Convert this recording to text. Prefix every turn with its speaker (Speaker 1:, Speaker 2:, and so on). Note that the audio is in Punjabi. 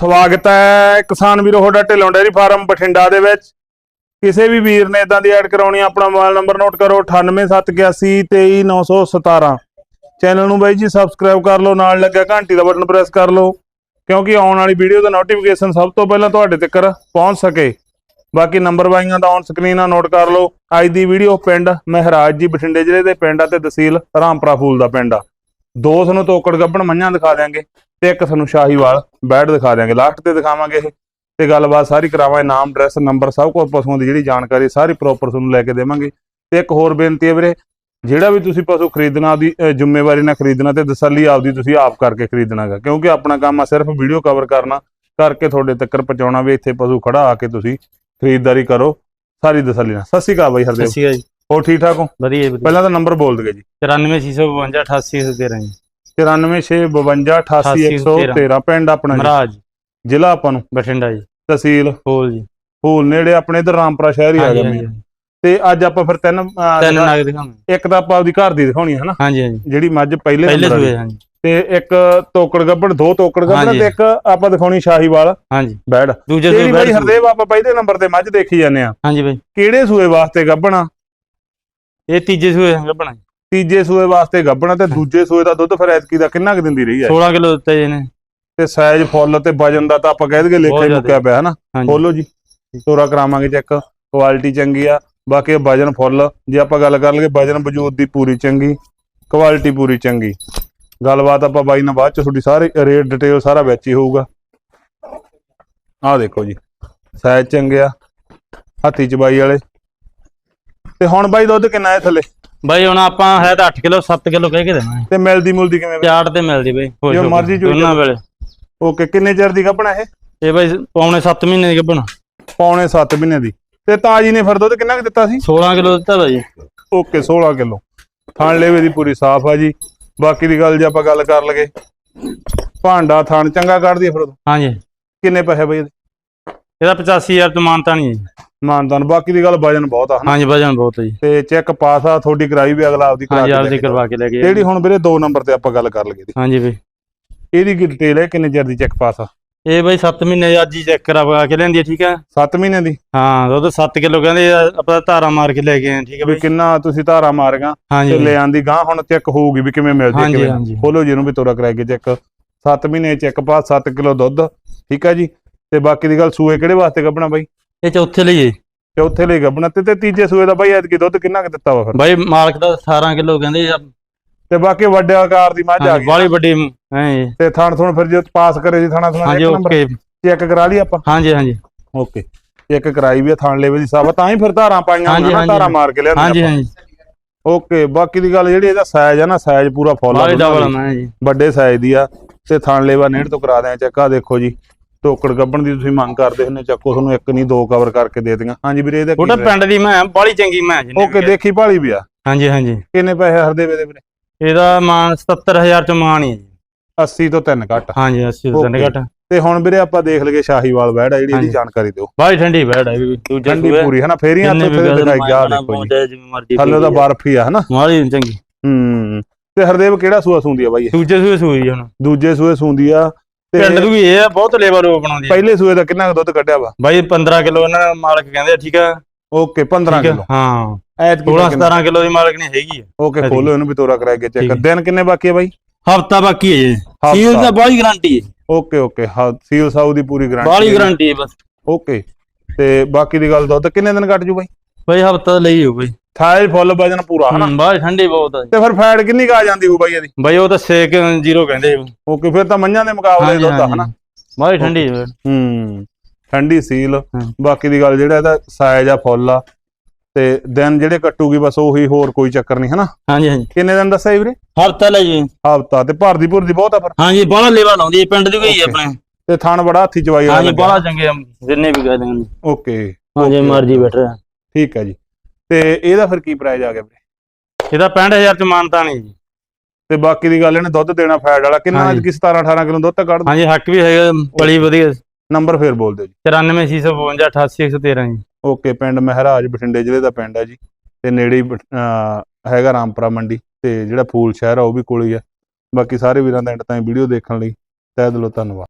Speaker 1: ਸਵਾਗਤ ਹੈ ਕਿਸਾਨ ਵੀਰੋ, ਤੁਹਾਡਾ ਢਿੱਲੋਂ ਡੇਅਰੀ ਫਾਰਮ ਬਠਿੰਡਾ ਦੇ ਵਿੱਚ। ਕਿਸੇ ਵੀ ਵੀਰ ਨੇ ਇਦਾਂ ਦੀ ਐਡ ਕਰਾਉਣੀ ਆਪਣਾ ਮੋਬਾਈਲ ਨੰਬਰ ਨੋਟ ਕਰੋ 9871823917 ਚੈਨਲ ਨੂੰ ਬਾਈ ਜੀ ਸਬਸਕ੍ਰਾਈਬ ਕਰ ਲਓ, ਨਾਲ ਲੱਗਿਆ ਘੰਟੀ ਦਾ ਬਟਨ ਪ੍ਰੈਸ ਕਰ ਲਓ, ਕਿਉਂਕਿ ਆਉਣ ਵਾਲੀ ਵੀਡੀਓ ਦਾ ਨੋਟੀਫਿਕੇਸ਼ਨ ਸਭ ਤੋਂ ਪਹਿਲਾਂ ਤੁਹਾਡੇ ਤੱਕ ਪਹੁੰਚ ਸਕੇ। ਬਾਕੀ ਨੰਬਰ ਵਾਈਆਂ ਦਾ ਔਨ ਸਕਰੀਨ ਆ, ਨੋਟ ਕਰ ਲਓ। ਅੱਜ ਦੀ ਵੀਡੀਓ ਪਿੰਡ ਮਹਿਰਾਜ ਜੀ ਬਠਿੰਡੇ ਜ਼ਿਲ੍ਹੇ ਦੇ ਪਿੰਡ ਆ ਤੇ ਤਹਿਸੀਲ ਰਾਮਪੁਰਾ ਫੂਲ ਦਾ ਪਿੰਡ ਆ। ਦੋ ਤੁਹਾਨੂੰ ਤੋਕੜ ਗੱਬਣ ਮੰਝਾਂ ਦਿਖਾ ਦਿਆਂਗੇ ਤੇ ਇੱਕ ਤੁਹਾਨੂੰ ਸ਼ਾਹੀਵਾਲ ਬੈਡ ਦਿਖਾ ਦਿਆਂਗੇ। ਲਾਸਟ ਤੇ ਦਿਖਾਵਾਂਗੇ ਇਹ। ਤੇ ਗੱਲਬਾਤ ਸਾਰੀ ਕਰਾਵਾਂਗੇ, ਨਾਮ ਐਡਰੈਸ ਨੰਬਰ ਸਭ ਕੁਝ ਪਸ਼ੂਆਂ ਦੀ ਜਿਹੜੀ ਜਾਣਕਾਰੀ ਸਾਰੀ ਪ੍ਰੋਪਰ ਤੁਹਾਨੂੰ ਲੈ ਕੇ ਦੇਵਾਂਗੇ। ਤੇ ਇੱਕ ਹੋਰ ਬੇਨਤੀ ਹੈ ਵੀਰੇ, ਜਿਹੜਾ ਵੀ ਤੁਸੀਂ ਪਸ਼ੂ ਖਰੀਦਣਾ ਦੀ ਜ਼ਿੰਮੇਵਾਰੀ ਨਾਲ ਖਰੀਦਣਾ ਤੇ ਤਸੱਲੀ ਆਪਦੀ ਤੁਸੀਂ ਆਪ ਕਰਕੇ ਖਰੀਦਣਾਗਾ। ਕਿਉਂਕਿ ਆਪਣਾ ਕੰਮ ਆ ਸਿਰਫ ਵੀਡੀਓ ਕਵਰ ਕਰਨਾ, ਕਰਕੇ ਤੁਹਾਡੇ ਤੱਕ ਪਹੁੰਚਾਉਣਾ ਵੀ ਇੱਥੇ ਪਸ਼ੂ ਖੜਾ ਆ ਕੇ ਤੁਸੀਂ ਖਰੀਦਦਾਰੀ ਕਰੋ, ਸਾਰੀ ਤਸੱਲੀ ਨਾਲ। ਸਤਿ ਸ਼੍ਰੀ ਅਕਾਲ ਬਾਈ, ਹਰਦੇਵ।
Speaker 2: ਸਸੀ ਜੀ।
Speaker 1: ਹੋਰ ਠੀਕ ਠਾਕ ਹੋ?
Speaker 2: ਵਧੀਆ ਜੀ, ਵਧੀਆ।
Speaker 1: ਪਹਿਲਾਂ ਤਾਂ ਨੰਬਰ ਬੋਲ ਦਿਓ ਜੀ।
Speaker 2: 94652 88113 ਜੀ।
Speaker 1: 9465288113 ਪਿੰਡ ਆਪਣਾ ਜੀ।
Speaker 2: ਮਹਾਰਾਜ।
Speaker 1: ਜ਼ਿਲ੍ਹਾ ਆਪਾਂ ਨੂੰ।
Speaker 2: ਬਠਿੰਡਾ ਜੀ।
Speaker 1: ਤਹਿਸੀਲ।
Speaker 2: ਫੂਲ ਜੀ।
Speaker 1: ਫੂਲ ਨੇੜੇ ਆਪਣੇ ਇਧਰ ਰਾਮਪੁਰਾ ਸ਼ਹਿਰ ਹੀ ਆ
Speaker 2: ਹਾਂਜੀ
Speaker 1: ਜਾਂਦੇ
Speaker 2: ਹਾਂਜੀ।
Speaker 1: ਆ। ਤੇ ਅੱਜ ਆਪਾਂ ਫਿਰ ਤਿੰਨ
Speaker 2: ਤਿੰਨ ਨਗ ਦਿਖਾਵਾਂਗੇ
Speaker 1: ਇੱਕ ਤਾਂ ਆਪਾਂ ਆਪਦੀ ਘਰ ਦੀ ਦਿਖਾਉਣੀ ਹੈ ਨਾ।
Speaker 2: ਹਾਂਜੀ ਹਾਂਜੀ।
Speaker 1: ਜਿਹੜੀ ਮੱਝ ਪਹਿਲੇ
Speaker 2: ਪਹਿਲੇ ਸੂਏ ਹਾਂਜੀ।
Speaker 1: ਤੇ ਇੱਕ ਤੋਕੜ ਗੱਬੜ ਦੋ ਤੋਕੜ ਗੱਬੜ। ਤੇ ਇੱਕ ਆਪਾਂ ਦਿਖਾਉਣੀ ਸ਼ਾਹੀਵਾਲ।
Speaker 2: ਹਾਂਜੀ।
Speaker 1: ਬੈੜ
Speaker 2: ਦੂਜੇ ਸੂਏ
Speaker 1: ਬਾਈ ਹਰਦੇਵ ਆਪਾਂ ਪਹਿਲੇ ਨੰਬਰ ਤੇ ਮੱਝ ਦੇਖੀ ਜਾਂਦੇ ਆ
Speaker 2: ਹਾਂਜੀ ਬਾਈ।
Speaker 1: ਕਿਹੜੇ ਸੂਏ ਵਾਸਤੇ ਗੱਬਣਾ?
Speaker 2: ਇਹ ਤੀਜੇ ਸੂਏ ਲੱਭਣਾ
Speaker 1: ਤੀਜੇ ਸੂਏ ਵਾਸਤੇ ਗੱਬਣਾ ਤੇ ਦੂਜੇ ਸੂਏ ਦਾ ਦੁੱਧ ਫਿਰ ਐਤਕੀ ਦਾ ਕਿੰਨਾ ਕੁ ਦਿੰਦੀ ਰਹੀ ਹੈ
Speaker 2: 16 ਕਿਲੋ ਦਿੱਤੇ ਜੀ ਨੇ
Speaker 1: ਤੇ ਸਾਈਜ਼ ਫੁੱਲ ਤੇ ਵਜਨ ਦਾ ਤਾਂ ਆਪਾਂ ਕਹਿ ਦਈਏ ਲੇਖਾ ਹੀ ਮੁੱਕਿਆ ਪਿਆ ਹਨਾ। ਖੋਲੋ ਜੀ ਤੋਰਾ ਕਰਾਵਾਂਗੇ ਚੈੱਕ ਕੁਆਲਿਟੀ ਚੰਗੀ ਆ। ਬਾਕੀ ਵਜਨ ਫੁੱਲ ਜੇ ਆਪਾਂ ਗੱਲ ਕਰ ਲਈਏ ਵਜਨ ਵਜੂਦ ਦੀ ਪੂਰੀ ਚੰਗੀ ਕੁਆਲਿਟੀ ਪੂਰੀ ਚੰਗੀ। ਗੱਲਬਾਤ ਆਪਾਂ ਬਾਈ ਨਾਲ ਬਾਅਦ ਚ ਤੁਹਾਡੀ ਸਾਰੇ ਰੇਟ ਡਿਟੇਲ ਸਾਰਾ ਵਿੱਚ ਹੀ ਹੋਊਗਾ। ਆਹ ਦੇਖੋ ਜੀ ਸਾਈਜ਼ ਚੰਗੇ ਆ ਹੱਥੀ ਚ ਬਾਈ ਵਾਲੇ। ਤੇ ਹੁਣ ਬਾਈ ਦੁੱਧ ਕਿੰਨਾ ਹੈ ਥੱਲੇ?
Speaker 2: ਬਾਈ ਹੁਣ ਆਪਾਂ ਹੈ ਤਾਂ 8 ਕਿਲੋ 7 ਕਿਲੋ ਕਹਿ ਕੇ ਦੇਣਾ ਹੈ।
Speaker 1: ਤੇ ਮਿਲਦੀ ਮੁਲਦੀ ਕਿਵੇਂ ਬਾਈ?
Speaker 2: ਚਾਟ ਤੇ ਮਿਲਦੀ ਬਾਈ ਖੁਸ਼
Speaker 1: ਜੋ
Speaker 2: ਹੋ ਕੇ।
Speaker 1: ਮਰਜ਼ੀ ਚੋਈ
Speaker 2: ਦੋਨਾਂ ਵੇਲੇ।
Speaker 1: ਓਕੇ ਕਿੰਨੇ ਚਿਰ ਦੀ ਕੱਪਣਾ ਇਹ?
Speaker 2: ਇਹ ਬਾਈ ਪੌਣੇ 7 ਮਹੀਨੇ ਦੀ ਗੱਭਣਾ
Speaker 1: ਪੌਣੇ 7 ਮਹੀਨੇ ਦੀ। ਤੇ ਤਾਜੀ ਨੇ ਫਿਰ ਦੁੱਧ ਕਿੰਨਾ ਕੁ ਦਿੱਤਾ ਸੀ?
Speaker 2: 16 ਕਿਲੋ ਦਿੱਤਾ ਬਾਈ
Speaker 1: ਓਕੇ 16 ਕਿਲੋ। ਥਣ ਲੇਵੇ ਦੀ ਪੂਰੀ ਸਾਫ਼ ਆ ਜੀ। ਬਾਕੀ ਦੀ ਗੱਲ ਜੇ ਆਪਾਂ ਗੱਲ ਕਰ ਲਗੇ ਭਾਂਡਾ ਥਣ ਚੰਗਾ ਕੱਢਦੀ ਆ ਫਿਰ ਉਦੋਂ।
Speaker 2: ਹਾਂਜੀ।
Speaker 1: ਕਿੰਨੇ ਪੈਸੇ ਬਈ ਇਹਦੇ?
Speaker 2: ਇਹਦਾ 85000 ਤੋਂ ਮਾਨਤਾ ਨਹੀਂ ਹੈ ਜੀ।
Speaker 1: ਮਾਨਦਾਨ ਬਾਕੀ ਦੀ ਗੱਲ ਵਜਨ ਬਹੁਤ ਆ ਹਨਾ?
Speaker 2: ਹਾਂਜੀ ਵਜਨ ਬਹੁਤ ਹੈ ਜੀ।
Speaker 1: ਤੇ ਚੈੱਕ ਪਾਸ ਆ ਤੁਹਾਡੀ ਕਰਾਈ ਵੀ ਅਗਲਾ ਆਪਦੀ ਕਰਾ
Speaker 2: ਹਾਂਜੀ
Speaker 1: ਲੈ ਕੇ
Speaker 2: ਕਰਵਾ ਕੇ ਲੈ ਗਏ
Speaker 1: ਜਿਹੜੀ ਹੁਣ ਵੀਰੇ 2 ਨੰਬਰ ਤੇ ਆਪਾਂ ਗੱਲ ਕਰ ਲਗੇ ਦੀ
Speaker 2: ਹਾਂਜੀ ਬਾਈ।
Speaker 1: ਇਹਦੀ ਕੀ ਡਿਟੇਲ ਹੈ? ਕਿੰਨੇ ਚਿਰ ਦੀ ਚੈੱਕ ਪਾਸ ਆ?
Speaker 2: ਇਹ ਬਾਈ 7 ਮਹੀਨੇ ਅੱਜ ਹੀ ਚੈੱਕ ਕਰਵਾ ਕੇ ਲੈਂਦੀ ਹੈ ਠੀਕ ਹੈ?
Speaker 1: 7 ਮਹੀਨੇ ਦੀ?
Speaker 2: ਹਾਂ ਦੁੱਧ 7 ਕਿਲੋ ਕਹਿੰਦੇ ਆ, ਆਪਾਂ ਧਾਰਾ ਮਾਰ ਕੇ ਲੈ ਗਏ ਆ ਠੀਕ ਹੈ
Speaker 1: ਵੀ
Speaker 2: ਬਾਈ?
Speaker 1: ਕਿੰਨਾ ਤੁਸੀਂ ਧਾਰਾ
Speaker 2: ਹਾਂਜੀ
Speaker 1: ਤੇ ਲੈ ਆਂਦੀ ਗਾਂ ਹੁਣ ਚੈੱਕ ਹੋਊਗੀ ਵੀ ਕਿਵੇਂ ਮਿਲਦੀ ਹੈ
Speaker 2: ਹਾਂਜੀ,
Speaker 1: ਕਿਵੇਂ। ਖੋਲੋ ਜੀ ਇਹਨੂੰ ਵੀ ਤੋਰਾ ਕਰਾ ਕੇ ਚੈੱਕ। 7 ਮਹੀਨੇ ਚੈੱਕ ਪਾਸ 7 ਕਿਲੋ ਦੁੱਧ ਠੀਕ ਆ ਜੀ? ਤੇ ਬਾਕੀ ਦੀ ਗੱਲ ਸੂਏ ਕਿਹੜੇ ਵਾਸਤੇ ਕੱਢਣਾ ਬਾਈ?
Speaker 2: ਇਹ ਚੌਥੇ ਲਈ ਹੈ
Speaker 1: ਚੌਥੇ ਲਈ ਗੱਬਣਾ ਤੇ ਤੇ ਤੀਜੇ ਸੂਏ ਦਾ ਬਾਈ ਐਤਕੀ ਦੁੱਧ ਕਿੰਨਾ ਕੁ ਦਿੱਤਾ ਵਾ ਫਿਰ?
Speaker 2: ਬਾਈ ਮਾਲਕ ਦਾ 18 ਕਿਲੋ ਕਹਿੰਦੇ ਆ।
Speaker 1: ਤੇ ਬਾਕੀ ਵੱਡੇ ਆਕਾਰ ਦੀ ਮੱਝ ਆ ਗਈ।
Speaker 2: ਬਾਲੀ ਵੱਡੀ ਹੈ।
Speaker 1: ਤੇ ਥਣ ਥਣ ਫਿਰ ਜੇ ਪਾਸ ਕਰੇ ਜੀ ਥਣਾ ਥਣਾ
Speaker 2: ਹਾਂਜੀ
Speaker 1: ਇੱਕ ਨੰਬਰ।
Speaker 2: ਓਕੇ।
Speaker 1: ਚੈੱਕ ਕਰਾ ਲਈ ਆਪਾਂ?
Speaker 2: ਹਾਂਜੀ ਹਾਂਜੀ।
Speaker 1: ਓਕੇ। ਇੱਕ ਕਰਾਈ ਵੀ ਆ ਥਣ ਲੈਵੇ ਦੀ ਸਾਬਤ ਤਾਂ ਹੀ ਫਿਰ ਧਾਰਾਂ ਪਾਈਆਂ
Speaker 2: ਹਾਂਜੀ,
Speaker 1: ਹੋਈਆਂ ਨਾ
Speaker 2: ਹਾਂਜੀ।
Speaker 1: ਧਾਰਾਂ ਮਾਰ ਕੇ ਲਿਆਂਦੇ
Speaker 2: ਹਾਂਜੀ। ਹਾਂਜੀ।
Speaker 1: ਓਕੇ ਬਾਕੀ ਦੀ ਗੱਲ ਜਿਹੜੀ ਇਹਦਾ ਸਾਈਜ਼ ਆ ਨਾ ਸਾਈਜ਼ ਪੂਰਾ ਫੁੱਲ ਆ ਵੱਡੇ ਸਾਈਜ਼ ਦੀ ਆ ਤੇ ਥਣ ਲੈਵਾ ਨੇੜ ਤੋਂ ਕਰਾ ਦਿਆਂ ਚੈੱਕ। ਆ ਦੇਖੋ ਜੀ ਟੋਕੜ ਗੱਬਣ ਦੀ ਤੁਸੀਂ ਮੰਗ ਕਰਦੇ ਹੁੰਦੇ ਚੱਕੋ ਤੁਹਾਨੂੰ ਇੱਕ ਨਹੀਂ ਦੋ ਕਵਰ ਕਰਕੇ ਦੇ ਦਿਆਂ ਹਾਂਜੀ ਵੀਰੇ ਇਹਦਾ
Speaker 2: ਉਹਦਾ ਪਿੰਡ ਦੀ ਮੈਂ ਬਾਲੀ ਚੰਗੀ ਮੈਂ
Speaker 1: ਓਕੇ ਦੇਖੀ ਭਾਲੀ ਵੀ ਆ।
Speaker 2: ਹਾਂਜੀ ਹਾਂਜੀ।
Speaker 1: ਕਿੰਨੇ ਪੈਸੇ ਹਰਦੇ ਵੇ ਦੇ ਵੀਰੇ?
Speaker 2: ਇਹਦਾ ਮਾਨ 77000 ਚ ਮਾਨ ਹੀ ਹੈ ਜੀ।
Speaker 1: 80 ਤੋਂ 3 ਘੱਟ।
Speaker 2: ਹਾਂਜੀ 80 ਤੋਂ
Speaker 1: Okay.
Speaker 2: ਘਟ।
Speaker 1: ਤੇ ਹੁਣ ਵੀਰੇ ਆਪਾਂ ਦੇਖ ਲਈਏ ਸ਼ਾਹੀਵਾਲ ਬੈੜ ਆ ਜਿਹੜੀ ਇਹਦੀ। ਜਾਣਕਾਰੀ ਦਿਓ।
Speaker 2: ਬਾਲੀ ਠੰਡੀ ਬੈੜ ਹੈ ਵੀ
Speaker 1: ਠੰਡੀ ਪੂਰੀ ਹੈ ਨਾ ਫੇਰੀਆਂ ਤੇ
Speaker 2: ਗਾਜਰ
Speaker 1: ਦਿਖਾਈ ਜਾ ਦੇਖੋ ਜੀ। ਥੱਲੇ ਦਾ ਬਰਫ ਹੀ ਆ ਹਨਾ?
Speaker 2: ਮਾਲੀ ਚੰਗੀ।
Speaker 1: ਹੂੰ। ਤੇ ਹਰਦੇਵ ਕਿਹੜਾ ਸੂਆ ਸੂੰਦੀ ਆ ਬਾਈ?
Speaker 2: ਦੂਜੇ ਸੂਏ ਸੂਈ ਹੁਣ।
Speaker 1: ਦੂਜੇ ਸੂਏ ਸੂੰਦੀ ਆ।
Speaker 2: ਪਿੰਡ ਦੀ ਵੀ ਇਹ ਆ ਬਹੁਤ ਲੇਬਰ ਉਹ ਬਣਾਉਂਦੀ ਹੈ
Speaker 1: ਪਹਿਲੇ ਸੂਏ ਦਾ ਕਿੰਨਾ ਕੁ ਦੁੱਧ ਕੱਢਿਆ ਵਾ?
Speaker 2: ਬਾਈ 15 ਕਿਲੋ ਇਹਨਾਂ ਦਾ ਮਾਲਕ ਕਹਿੰਦੇ ਆ, ਠੀਕ ਆ?
Speaker 1: ਓਕੇ 15
Speaker 2: ਠੀਕ ਆ?
Speaker 1: ਕਿਲੋ।
Speaker 2: ਹਾਂ।
Speaker 1: ਐਤ
Speaker 2: 16 17 ਕਿਲੋ ਦੀ ਮਾਲਕ ਨਹੀਂ ਹੈਗੀ
Speaker 1: ਓਕੇ ਖੋਲੋ ਇਹਨੂੰ ਵੀ ਤੋਰਾ ਕਰਾ ਕੇ ਚੈੱਕ। ਦਿਨ ਕਿੰਨੇ ਬਾਕੀ ਆ ਬਾਈ?
Speaker 2: ਹਫਤਾ ਬਾਕੀ ਹੈ ਜੀ। ਸੀਲ ਦਾ ਬਾਲੀ ਗਾਰੰਟੀ ਹੈ
Speaker 1: ਓਕੇ ਓਕੇ ਹਾਂ ਸੀਲ ਸਾਊ ਦੀ ਪੂਰੀ ਗਾਰੰਟੀ
Speaker 2: ਗਾਰੰਟੀ ਹੈ ਬਸ।
Speaker 1: ਓਕੇ ਤੇ ਬਾਕੀ ਦੀ ਗੱਲ ਦੁੱਧ ਕਿੰਨੇ ਦਿਨ ਕੱਟ ਜੂ ਬਾਈ?
Speaker 2: ਬਾਈ ਹਫਤਾ ਲਈ ਹੋ ਬਾਈ।
Speaker 1: ਥਾਇਲ ਫੁੱਲ ਵਜਨ ਪੂਰਾ ਹਨਾ?
Speaker 2: ਬਾਹਲੀ ਠੰਡੀ ਬਹੁਤ ਆ ਜੀ।
Speaker 1: ਤੇ ਫਿਰ ਫੈਟ ਕਿੰਨੀ ਕੁ ਆ ਜਾਂਦੀ ਹੋ ਬਾਈ ਇਹਦੀ?
Speaker 2: ਬਾਈ ਉਹ ਤਾਂ ਸੇਕ ਜ਼ੀਰੋ ਕਹਿੰਦੇ
Speaker 1: ਓਕੇ ਫਿਰ ਤਾਂ ਮੰਝਾਂ ਦੇ ਮੁਕਾਬਲੇ ਦੁੱਧ ਆ ਹਨਾ?
Speaker 2: ਬਾਹਲੀ ਠੰਡੀ ਹੈ
Speaker 1: ਹੂੰ ਠੰਡੀ ਸੀਲ। ਬਾਕੀ ਦੀ ਗੱਲ ਜਿਹੜਾ ਇਹਦਾ ਸਾਈਜ਼ ਆ ਫੁੱਲ ਆ ਤੇ ਦਿਨ ਜਿਹੜੇ ਕੱਟੂਗੀ ਬਸ ਉਹੀ ਹੋਰ ਕੋਈ ਚੱਕਰ ਨਹੀਂ ਹਨਾ?
Speaker 2: ਹਾਂਜੀ ਹਾਂਜੀ।
Speaker 1: ਕਿੰਨੇ ਦਿਨ ਦੱਸਿਆ ਵੀਰੇ?
Speaker 2: ਹਫਤਾ ਲਈ ਜੀ।
Speaker 1: ਹਫਤਾ ਤੇ ਭਰਦੀ ਭੁਰਦੀ ਬਹੁਤ ਆ ਫਿਰ?
Speaker 2: ਹਾਂਜੀ ਬਾਹਲਾ ਲੇਵਾ ਲਾਉਂਦੀ ਹੈ ਪਿੰਡ ਦੀ ਕੋਈ. ਆਪਣੇ।
Speaker 1: ਤੇ ਥਣ ਬੜਾ ਹੱਥੀ ਚਵਾਈ ਵਾਲਾ
Speaker 2: ਹਾਂਜੀ
Speaker 1: ਲੱਗਿਆ।
Speaker 2: ਬਾਹਲਾ ਚੰਗੇ ਆ, ਜਿੰਨੇ ਵੀ ਗਏ ਨੇ
Speaker 1: ਓਕੇ
Speaker 2: ਹਾਂਜੀ ਮਰਜ਼ੀ ਬੈਠ ਰਿਹਾ
Speaker 1: ਠੀਕ ਹੈ ਜੀ। ਤੇ ਇਹਦਾ ਫਿਰ ਕੀ ਪ੍ਰਾਈਸ ਆ ਗਿਆ ਵੀਰੇ?
Speaker 2: ਇਹਦਾ 65000 ਚ ਮਾਨਤਾ ਨਹੀਂ ਜੀ।
Speaker 1: ਤੇ ਬਾਕੀ ਦੀ ਗੱਲ ਇਹਨੇ ਦੁੱਧ ਦੇਣਾ ਫੈਟ ਵਾਲਾ ਕਿੰਨਾ
Speaker 2: ਹਾਂਜੀ।
Speaker 1: ਕਿ 17 18 ਕਿਲੋ ਦੁੱਧ ਤਾਂ ਕੱਢ
Speaker 2: ਹਾਂਜੀ ਹੱਕ ਵੀ ਹੈਗਾ ਬੜੀ ਵਧੀਆ।
Speaker 1: ਨੰਬਰ ਫੇਰ ਬੋਲ ਦਿਓ ਜੀ।
Speaker 2: 94652 88113 ਜੀ।
Speaker 1: ਓਕੇ ਪਿੰਡ ਮਹਿਰਾਜ ਬਠਿੰਡੇ ਜ਼ਿਲ੍ਹੇ ਦਾ ਪਿੰਡ ਹੈ ਜੀ। ਤੇ ਨੇੜੇ ਹੈਗਾ ਰਾਮਪੁਰਾ ਮੰਡੀ। ਤੇ ਜਿਹੜਾ ਫੂਲ ਸ਼ਹਿਰ ਆ ਉਹ ਵੀ ਕੋਲ ਹੀ ਆ। ਬਾਕੀ ਸਾਰੇ ਵੀਰਾਂ ਦਾ ਐਂਡ ਤਾਈਂ ਵੀਡੀਓ ਦੇਖਣ ਲਈ। ਤਹਿ ਦਿਲੋਂ ਧੰਨਵਾਦ।